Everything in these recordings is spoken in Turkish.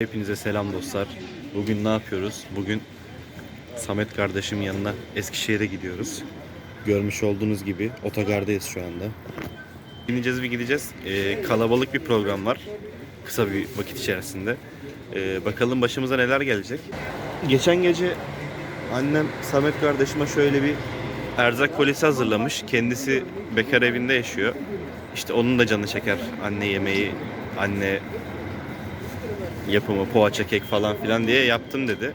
Hepinize selam dostlar. Bugün ne yapıyoruz? Bugün Samet kardeşim yanına Eskişehir'e gidiyoruz. Görmüş olduğunuz gibi otogardayız şu anda. Bineceğiz ve gideceğiz. Ee, kalabalık bir program var. Kısa bir vakit içerisinde. Ee, bakalım başımıza neler gelecek. Geçen gece annem Samet kardeşime şöyle bir erzak kolisi hazırlamış. Kendisi bekar evinde yaşıyor. İşte onun da canı çeker. Anne yemeği, anne yapımı, poğaça kek falan filan diye yaptım dedi.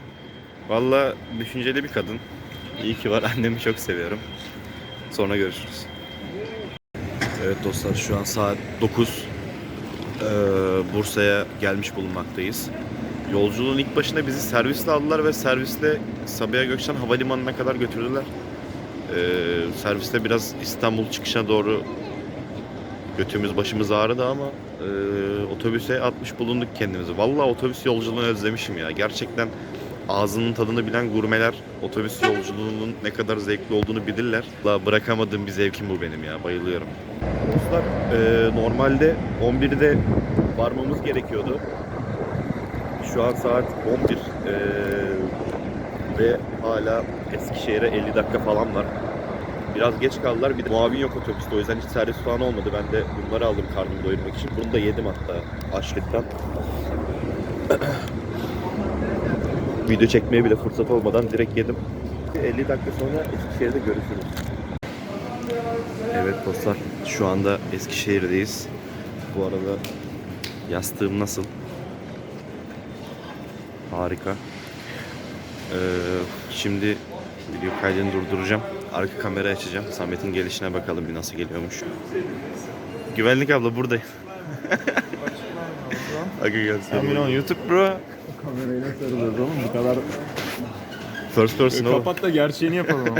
Valla düşünceli bir kadın. İyi ki var. Annemi çok seviyorum. Sonra görüşürüz. Evet dostlar şu an saat 9. Ee, Bursa'ya gelmiş bulunmaktayız. Yolculuğun ilk başında bizi servisle aldılar ve servisle Sabiha Gökçen Havalimanı'na kadar götürdüler. Ee, serviste biraz İstanbul çıkışına doğru götümüz başımız ağrıdı ama e, otobüse atmış bulunduk kendimizi. Vallahi otobüs yolculuğunu özlemişim ya. Gerçekten ağzının tadını bilen gurmeler otobüs yolculuğunun ne kadar zevkli olduğunu bilirler. La bırakamadığım bir zevkim bu benim ya. Bayılıyorum. Dostlar e, normalde 11'de varmamız gerekiyordu. Şu an saat 11 e, ve hala Eskişehir'e 50 dakika falan var. Biraz geç kaldılar. Bir de muavin yok otobüste. O yüzden hiç servis falan olmadı. Ben de bunları aldım karnımı doyurmak için. Bunu da yedim hatta açlıktan. Video çekmeye bile fırsat olmadan direkt yedim. 50 dakika sonra Eskişehir'de görüşürüz. Evet dostlar şu anda Eskişehir'deyiz. Bu arada yastığım nasıl? Harika. Ee, şimdi video kaydını durduracağım. Arka kamerayı açacağım. Samet'in gelişine bakalım bir nasıl geliyormuş. Güvenlik abla buradayım. Aga gelsin. Emin ol YouTube bro. Kamerayı nasıl sarılıyoruz oğlum bu kadar First person oğlum. Kapat da gerçeğini yapalım.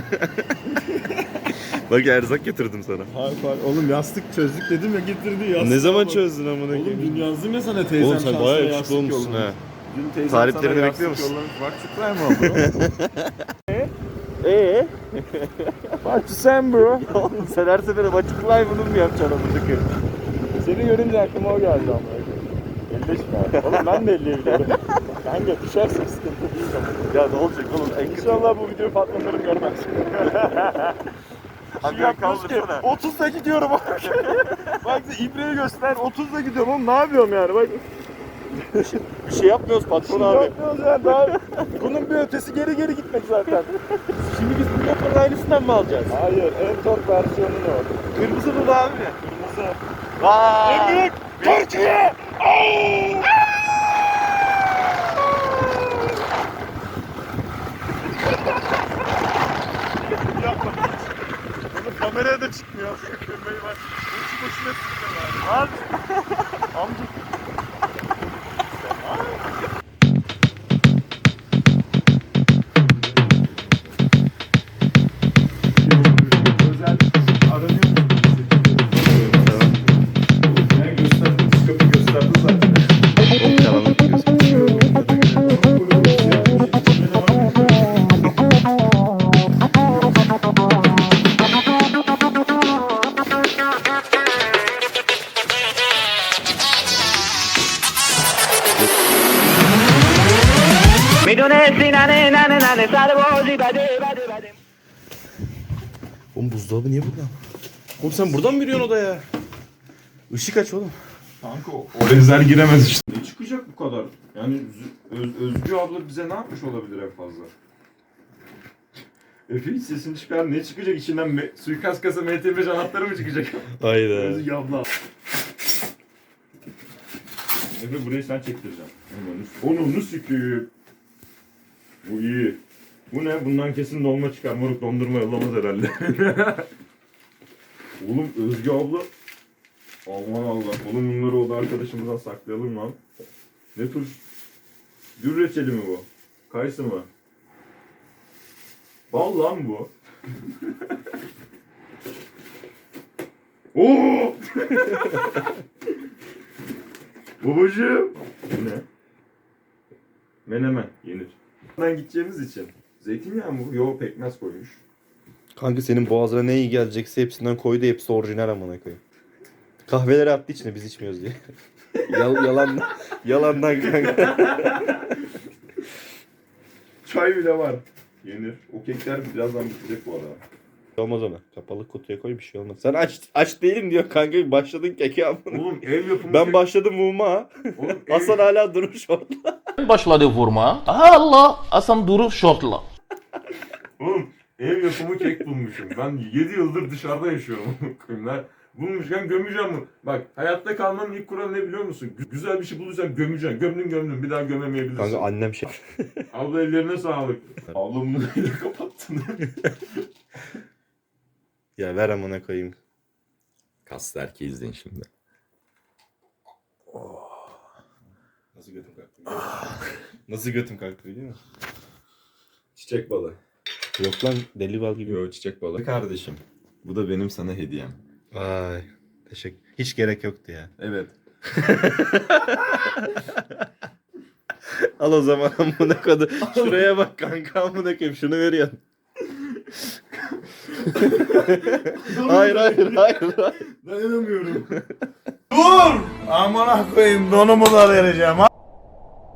Bak erzak getirdim sana. Hayır hayır. Oğlum yastık çözdük dedim ya getirdi yastık. Ne zaman Ama- çözdün amına Oğlum koyayım? dün yazdım ya sana teyzem Oğlum sen bayağı yastık yakışıklı olmuşsun ha. Dün teyzem Tariflerini sana bekliyor yastık musun? yollamış. Bak çıkar mı bro? Eee? Bak sen bro. Oğlum sen her seferinde açık live'ını mı yapacaksın koyayım? Seni görünce aklıma o geldi ama. Elleşme. Oğlum ben de elleyebilirim. Kanka düşersin sıkıntı değil ama. Ya ne olacak oğlum? En kötü. İnşallah bu videoyu Nur'un görmez. Abi Şey yapmıyoruz ki. 30'da gidiyorum bak. bak ibreyi göster. 30'da gidiyorum oğlum ne yapıyorum yani bak. Bir şey yapmıyoruz patron abi. Yapmıyoruz yani daha. Bunun bir ötesi geri geri gitmek zaten. Şimdi biz bu motorun aynısından mı alacağız? Hayır en top versiyonu o. Kırmızı mı abi? Kırmızı. Vay! Türkiye! Bunu kameraya da çıkmıyor. Kırmayı bak. Uçu boşuna sıkıyorlar. Lan! Amca. Oğlum buzdolabı niye burada? Oğlum sen buradan mı yürüyorsun odaya? Işık aç oğlum. Kanka o özel giremez işte. Ne çıkacak bu kadar? Yani Öz- Öz- Özgü abla bize ne yapmış olabilir en fazla? Efe hiç sesini çıkar. Ne çıkacak içinden? Me- suikast kasa MT5 anahtarı mı çıkacak? Hayda. Özgü abla. Efe burayı sen çektireceksin. Onu, onu sikiyim. Bu iyi. Bu ne? Bundan kesin dolma çıkar. Moruk dondurma yollamaz herhalde. Oğlum Özgü abla Aman Allah. Oğlum bunları o da arkadaşımızdan saklayalım lan. Ne tür? Gül reçeli mi bu? Kayısı mı? Bal lan bu. Oo! Babacığım. Ne? Menemen yenir. Ben gideceğimiz için. Zeytinyağı mı? Yo pekmez koymuş. Kanka senin boğazına ne iyi gelecekse hepsinden koydu. Hepsi orijinal amına koyayım. Kahveleri attı içine biz içmiyoruz diye. Yal, yalan, yalandan kanka. Çay bile var. Yenir. O kekler birazdan bitecek bu arada. Olmaz ona. Kapalı kutuya koy bir şey olmaz. Sen aç aç değilim diyor kanka. Başladın keki amına. Oğlum ev yapımı Ben kek- başladım muma. Oğlum, ev- Hasan hala durmuş orada. Başladı vurma. Allah Hasan Duru şortla. Oğlum ev yapımı kek bulmuşum. Ben 7 yıldır dışarıda yaşıyorum. Ben bulmuşken gömeceğim bunu. Bak hayatta kalmanın ilk kuralı ne biliyor musun? Gü- Güzel bir şey bulursan gömeceksin. Gömdün gömdün bir daha gömemeyebilirsin. Kanka annem şey. Abla ellerine sağlık. Abla bunu öyle kapattın. Ya ver amına koyayım. Kaslı erkeği izleyin şimdi. Nasıl götüm kalktı? Nasıl götüm kalktı biliyor musun? Çiçek balı. Yok lan deli bal gibi. Yo çiçek balı. Kardeşim. Bu da benim sana hediyem. Vay. Teşekkür. Hiç gerek yoktu ya. Evet. Al o zaman amına koydu. Şuraya bak kanka amına koyayım şunu veriyorsun. hayır hayır hayır hayır. Dayanamıyorum.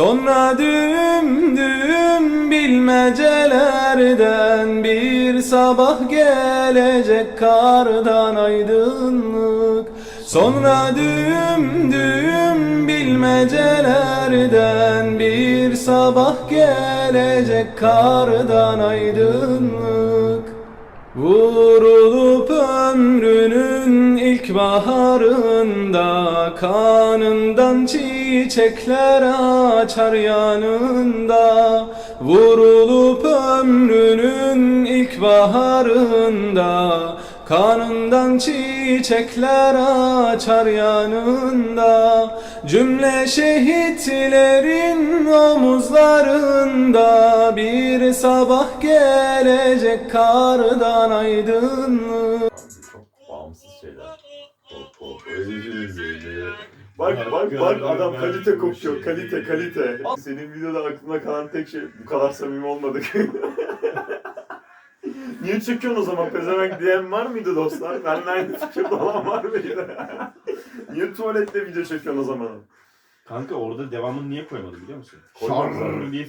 Sonra düğüm düğüm bilmecelerden bir sabah gelecek kardan aydınlık. Sonra düğüm düğüm bilmecelerden bir sabah gelecek kardan aydınlık Vurulup ömrünün ilk baharında Kanından çiçekler açar yanında. Vurulup ömrünün ilk baharında Kanından çiçekler açar yanında Cümle şehitlerin omuzlarında Bir sabah gelecek kardan aydınlık Çok bağımsız şeyler. Hop hop Bak bak bak adam kalite kokuyor. Kalite kalite. Senin videoda aklımda kalan tek şey bu kadar samimi olmadık. Niye çekiyorsun o zaman pezevenk diyen var mıydı dostlar? Benimle aynı fikirde olan var mıydı? Niye tuvalette video çekiyorsun o zaman? Kanka orada devamını niye koymadı biliyor musun? Şarr diye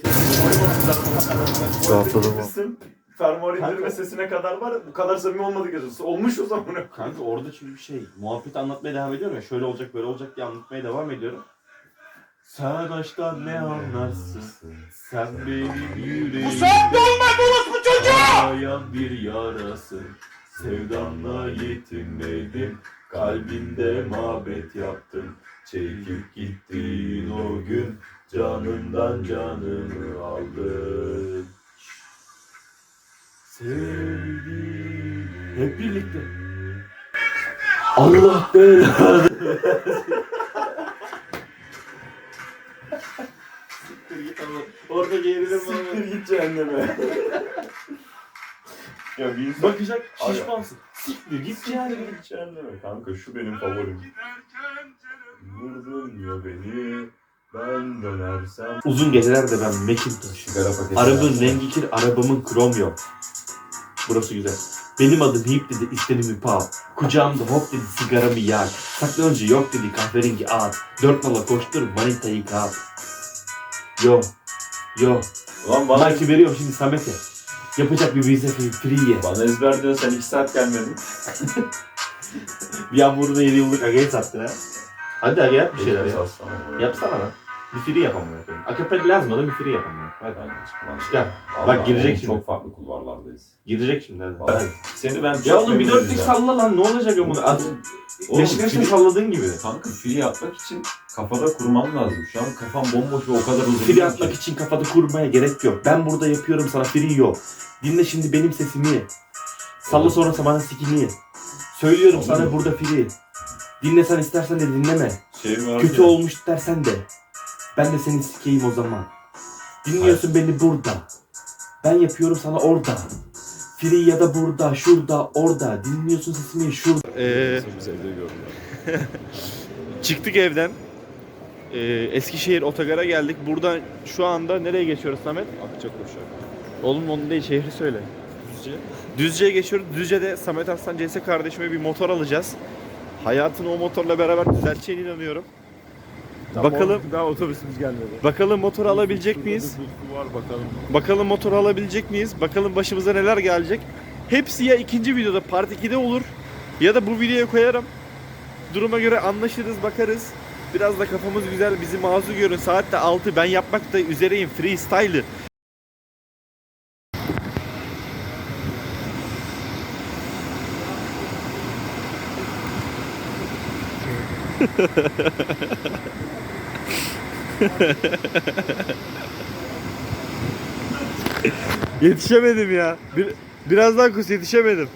Koymamışsın. Fermuar indirme sesine kadar var. Bu kadar samimi olmadık yazıyorsun. Olmuş o zaman. Kanka orada çünkü bir şey muhabbet anlatmaya devam ediyorum ya şöyle olacak böyle olacak diye anlatmaya devam ediyorum. Sen aşktan ne anlarsın? Sen benim yüreğimde Sen dolma bu çocuğa! Ağlayan bir yarasın Sevdanla yetinmedim Kalbimde mabet yaptım Çekip gittin o gün. Canımdan canımı aldın. Sevdim Hep birlikte. Allah belanı Siktir git ama. Orada gerilim Siktir git cehenneme. ya bir insan... Bakacak şişmansın. Siktir git yani. Siktir git cehenneme. Kanka şu benim favorim. Vurdun ya beni. Ben dönersem... Uzun gecelerde ben Macintosh. Sigara paketi. Arabın rengi kir, arabamın krom yok. Burası güzel. Benim adım Hip dedi, istenimi pav. Kucağımda hop dedi, sigaramı yak. Saklanıcı yok dedi, kahverengi at. Dört nala koştur, manitayı kap. Yo, yo. Lan bana, Belki veriyorum şimdi Samet'e. Yapacak bir vize free'ye. bana ezber diyorsun sen 2 saat gelmedin. Bir an burada 7 yıllık Aga'yı sattın ha. Hadi Aga yap bir şeyler ya. Yapsana lan. Bir free yapayım. Akapel lazım da bir free yapalım. Hadi. Gel. Vallahi Bak girecek şimdi. Çok farklı kulvarlardayız. Girecek şimdi hadi. Seni ben Ya oğlum bir dörtlük salla lan ne olacak ya bunu? Oğlum, Beşiktaş'ın free- salladığın gibi. Kanka free yapmak için kafada kurman lazım. Şu an kafam bomboş ve o kadar uzun. Free atmak için kafada kurmaya gerek yok. Ben burada yapıyorum sana free yok. Dinle şimdi benim sesimi. Salla Oğlum. sonrası bana sikimi. Söylüyorum Oğlum. sana burada free. Dinle sen istersen de dinleme. Şey var Kötü ya, olmuş dersen de. Ben de seni sikeyim o zaman. Dinliyorsun beni burada. Ben yapıyorum sana orada. Free ya da burada, şurada, orada. Dinliyorsun sesimi şurada. Ee, Biz evde gördüm. çıktık evden. Ee, Eskişehir Otogar'a geldik. Buradan şu anda nereye geçiyoruz Samet? Akçakoşa. Oğlum onun değil şehri söyle. Düzce. Düzce'ye geçiyoruz. Düzce'de Samet Aslan CS kardeşime bir motor alacağız. Hayatını o motorla beraber düzelteceğine inanıyorum. Bakalım Daha otobüsümüz gelmedi. bakalım motor alabilecek miyiz? Var bakalım. Bakalım motor alabilecek miyiz? Bakalım başımıza neler gelecek? Hepsi ya ikinci videoda part 2'de olur ya da bu videoya koyarım. Duruma göre anlaşırız, bakarız. Biraz da kafamız güzel, bizi mazur görün. Saat de 6, ben yapmak da üzereyim. Freestyle'ı. Yetişemedim ya. Bir, biraz daha kus yetişemedim.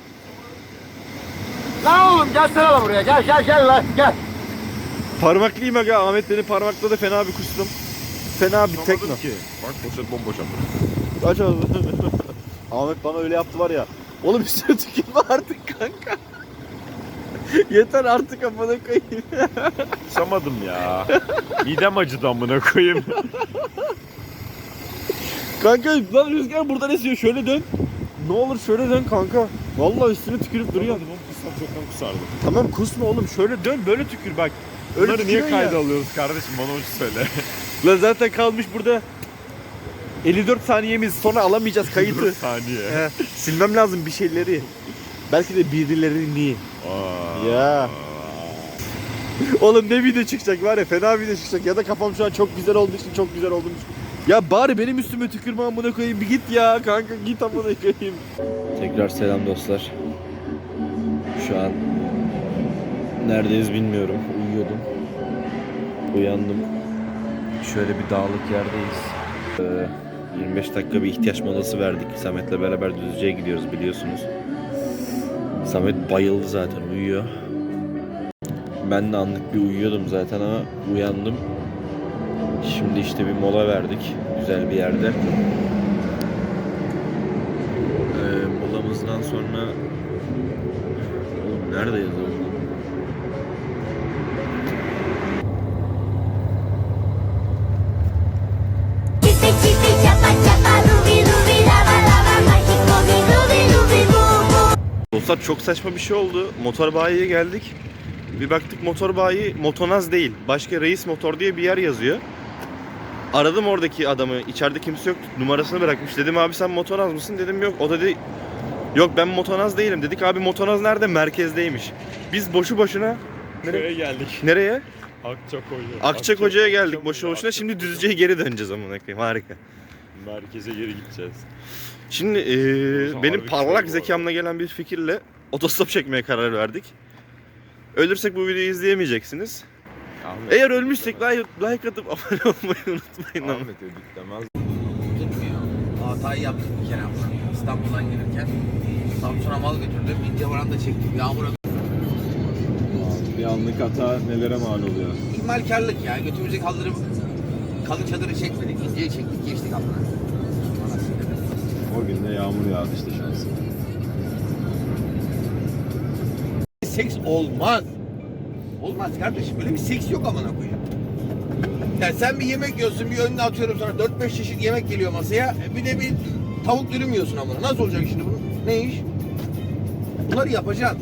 Lan oğlum gelsene lan buraya gel gel gel lan gel. Parmaklıyım aga. Ahmet beni parmakladı. Fena bir kustum. Fena bir tekno. ki. Bak poşet bomboş ama. Aç. Ahmet bana öyle yaptı var ya. Oğlum üstüne tükürme artık kanka. Yeter artık amına koyayım. Kusamadım ya. Midem acıdı amına koyayım. Kanka lan rüzgar buradan esiyor. Şöyle dön. Ne olur şöyle dön kanka. Vallahi üstüne tükürüp duruyor. Kussam çoktan kusardım. Tamam kusma oğlum. Şöyle dön böyle tükür bak. Öyle Bunları niye tükürüyorsun ya. kayda alıyoruz kardeşim bana onu söyle. Lan zaten kalmış burada 54 saniyemiz sonra alamayacağız kayıtı. saniye. He, silmem lazım bir şeyleri. Belki de birilerini. Ya. Oğlum ne video çıkacak var ya fena video çıkacak ya da kafam şu an çok güzel olduğu için çok güzel olduğunu düşün- Ya bari benim üstüme tükürme amına koyayım bir git ya kanka git amına koyayım. Tekrar selam dostlar. Şu an neredeyiz bilmiyorum. Uyuyordum. Uyandım. Şöyle bir dağlık yerdeyiz. Ee, 25 dakika bir ihtiyaç molası verdik. Samet'le beraber Düzce'ye gidiyoruz biliyorsunuz. Samet bayıldı zaten uyuyor. Ben de anlık bir uyuyordum zaten ama uyandım. Şimdi işte bir mola verdik güzel bir yerde. Ee, molamızdan sonra Oğlum nerede yazıyor? Dostlar çok saçma bir şey oldu. Motor bayiye geldik. Bir baktık motor bayi motonaz değil. Başka reis motor diye bir yer yazıyor. Aradım oradaki adamı. İçeride kimse yok. Numarasını bırakmış. Dedim abi sen motonaz mısın? Dedim yok. O dedi yok ben motonaz değilim. Dedik abi motonaz nerede? Merkezdeymiş. Biz boşu boşuna Köye geldik. nereye? Akçakoca. Akçakoca'ya geldik boşu boşuna. Şimdi Düzce'ye geri döneceğiz amına koyayım. Harika. Merkeze geri gideceğiz. Şimdi eee, Burası benim parlak şey zekamla gelen bir fikirle otostop çekmeye karar verdik. Ölürsek bu videoyu izleyemeyeceksiniz. Ahmet. Eğer ölmüşsek like, like atıp abone olmayı unutmayın. ama. Ahmet editlemez. tutmuyor. Hatayı yaptık bir kere ama. İstanbul'dan gelirken Samsun'a mal götürdüm. İnce varanda çektim. Yağmur Bir anlık hata nelere mal oluyor. İhmalkarlık ya. Götümüzü kaldırıp kalın çadırı çekmedik. İnceyi çektik geçtik amına. O gün de yağmur yağdı işte şansım. Seks olmaz. Olmaz kardeşim. Böyle bir seks yok amına koyayım. Yani sen bir yemek yiyorsun, bir önüne atıyorum sana 4-5 çeşit yemek geliyor masaya. e Bir de bir tavuk dürüm yiyorsun amına. Nasıl olacak şimdi bu? Ne iş? Bunları yapacaksın.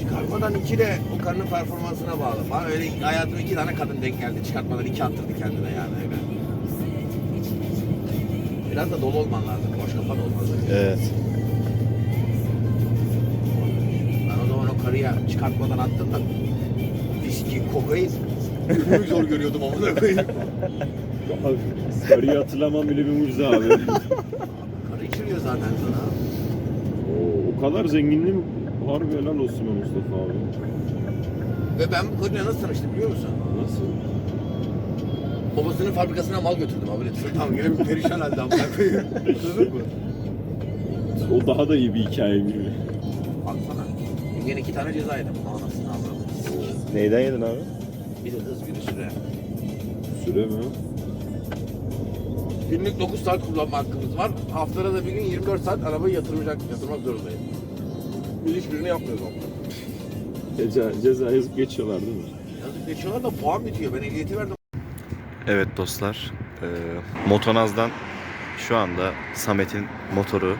Çıkarmadan iki de o karının performansına bağlı. Bana öyle hayatımda iki tane kadın denk geldi. Çıkartmadan iki attırdı kendine yani. Biraz da dolu olman lazım. Boş kafan olmaz. Evet. Ben o zaman o karıya çıkartmadan attım da viski, kokain ölümü zor görüyordum amına koyayım. Sarıyı hatırlamam bile bir mucize abi. Karı içiriyor zaten sana. o, o kadar zenginliğim harbi helal olsun be Mustafa abi. Ve ben bu karıyla nasıl tanıştım biliyor musun? Nasıl? Babasının fabrikasına mal götürdüm abi. Sırtam gibi perişan halde amına koyayım. Anladın mı? O daha da iyi bir hikaye gibi. Baksana. Yine iki tane ceza yedim. Anasını avradım. Neyden yedin abi? Bir de hız bir süre. Süre mi? Günlük 9 saat kullanma hakkımız var. Haftada da bir gün 24 saat arabayı yatıracak, yatırmak zorundayım. Biz hiçbirini yapmıyoruz ama. Ceza, ceza yazıp geçiyorlar değil mi? Yazık geçiyorlar da puan bitiyor. Ben ehliyeti verdim. Evet dostlar, e, Motonaz'dan şu anda Samet'in motoru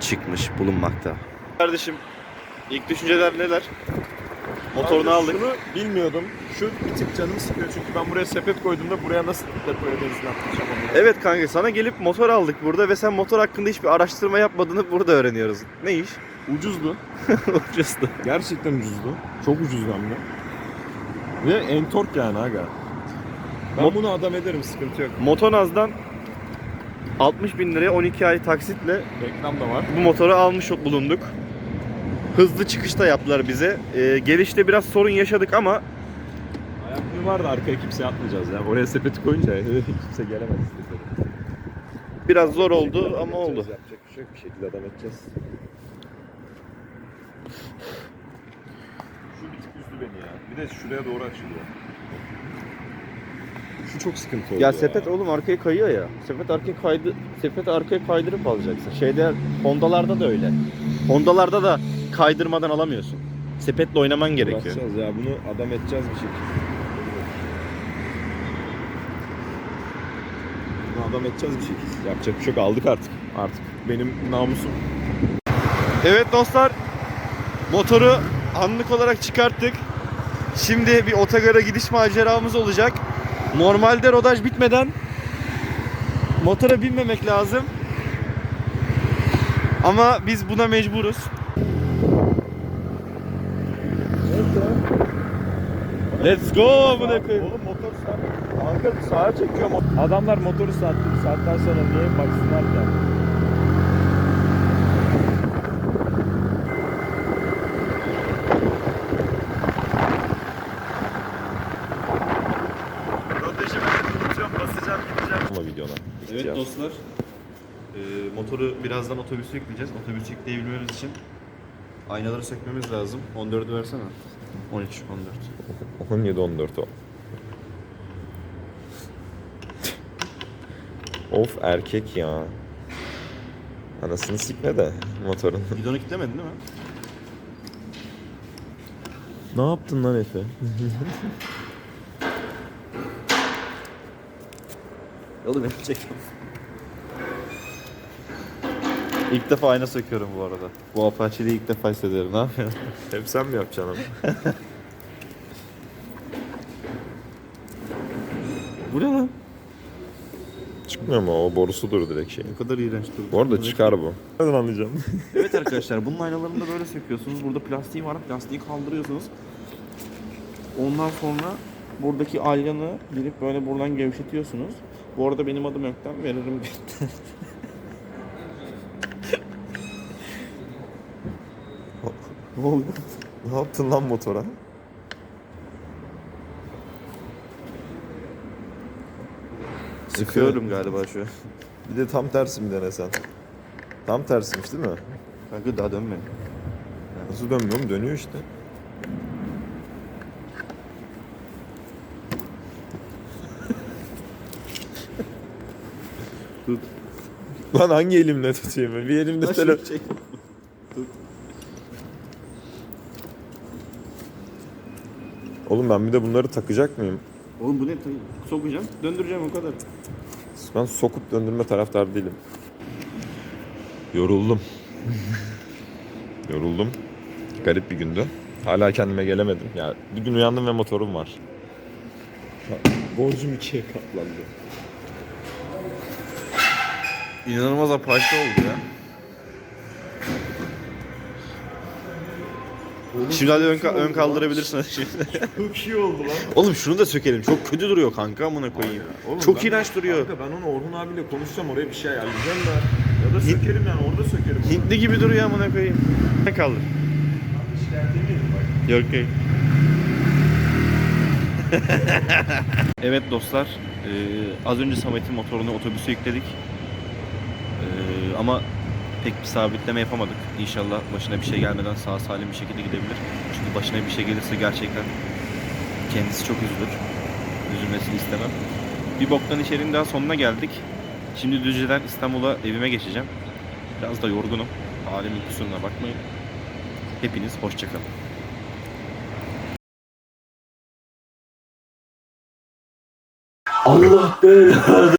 çıkmış bulunmakta. Kardeşim, ilk düşünceler neler? Motorunu Kanka aldık. Şunu bilmiyordum. Şu bir tık canımı sıkıyor çünkü ben buraya sepet koyduğumda buraya nasıl depoya benzin atmayacağım onu. Evet kanka sana gelip motor aldık burada ve sen motor hakkında hiçbir araştırma yapmadığını burada öğreniyoruz. Ne iş? Ucuzdu. Ucuzdu. Gerçekten ucuzdu. Çok ucuzdu hem de. Ve entork yani aga. Ben Mot- bunu adam ederim sıkıntı yok. Motonaz'dan 60 bin liraya 12 ay taksitle Reklam da var. bu motoru almış bulunduk. Hızlı çıkışta yaptılar bize. Ee, gelişte biraz sorun yaşadık ama Ayaklığı var da arkaya kimse atmayacağız ya. Oraya sepeti koyunca kimse gelemez istedi. biraz zor oldu ama oldu. Yapacak bir şey yok. Bir şekilde adam edeceğiz. Şu bir tık üzdü beni ya. Bir de şuraya doğru açılıyor. Şu çok sıkıntı oldu Ya sepet oğlum arkaya kayıyor ya. Sepet arkaya kaydı sepet arkaya kaydırıp alacaksın. Şeyde Honda'larda da öyle. Honda'larda da kaydırmadan alamıyorsun. Sepetle oynaman gerekiyor. Uğraşacağız ya bunu adam edeceğiz bir şekilde. Bunu adam edeceğiz bir şekilde. Yapacak bir şey yok aldık artık. Artık benim namusum. Evet dostlar. Motoru anlık olarak çıkarttık. Şimdi bir otogara gidiş maceramız olacak. Normalde rodaj bitmeden motora binmemek lazım. Ama biz buna mecburuz. Let's go amına koyayım. Oğlum motor sağa çekiyor. Adamlar motoru sattı. Saatten sonra niye baksınlar ki? Dostlar. Ee, motoru birazdan otobüse yükleyeceğiz. Otobüse yükleyebilmemiz için aynaları sökmemiz lazım. 14'ü versene. 13, 14. 17 14 o. of erkek ya. Anasını sikme de motorun. Gidonu kilitlemedin değil mi? ne yaptın lan Efe? Oğlum hep çek. İlk defa ayna söküyorum bu arada. Bu Apache'yi ilk defa hissediyorum. Ne yapıyorsun? Hep sen mi yapacaksın ama? Bu ne lan? Çıkmıyor mu o borusudur direkt şey. Ne kadar iğrenç durdu. Bu arada çıkar bu. Nereden anlayacağım? Evet arkadaşlar bunun aynalarını da böyle söküyorsunuz. Burada plastiği var. Plastiği kaldırıyorsunuz. Ondan sonra buradaki alyanı girip böyle buradan gevşetiyorsunuz. Bu arada benim adım Öktem. Veririm. ne oldu? ne yaptın lan motora? Sıkıyorum galiba şu. Bir de tam tersi mi denesen? Tam tersiymiş değil mi? Kanka daha dönme. Nasıl dönmüyor mu? Dönüyor işte. Lan hangi elimle tutayım? ben? Bir elimde tele... Çek. Oğlum ben bir de bunları takacak mıyım? Oğlum bu ne? Sokacağım, döndüreceğim o kadar. Ben sokup döndürme taraftar değilim. Yoruldum. Yoruldum. Garip bir gündü. Hala kendime gelemedim. Ya bir gün uyandım ve motorum var. Borcum ikiye katlandı. İnanılmaz apaçlı oldu ya. Şimdi hadi ön, ön kaldırabilirsin hadi şimdi. Çok iyi oldu lan. Oğlum şunu da sökelim. Çok kötü duruyor kanka amına koyayım. Oğlum Çok ben- iğrenç duruyor. Kanka ben onu Orhun abiyle konuşacağım oraya bir şey ayarlayacağım da. Ya da sökerim yani orada sökerim. onu. Hintli gibi duruyor amına koyayım. Ne kaldır? Yok yok. evet dostlar. eee, az önce Samet'in motorunu otobüse yükledik ama pek bir sabitleme yapamadık. İnşallah başına bir şey gelmeden sağ salim bir şekilde gidebilir. Çünkü başına bir şey gelirse gerçekten kendisi çok üzülür. Üzülmesini istemem. Bir boktan içeriğin daha sonuna geldik. Şimdi Düzce'den İstanbul'a evime geçeceğim. Biraz da yorgunum. Halimin kusuruna bakmayın. Hepiniz hoşçakalın. Allah belanı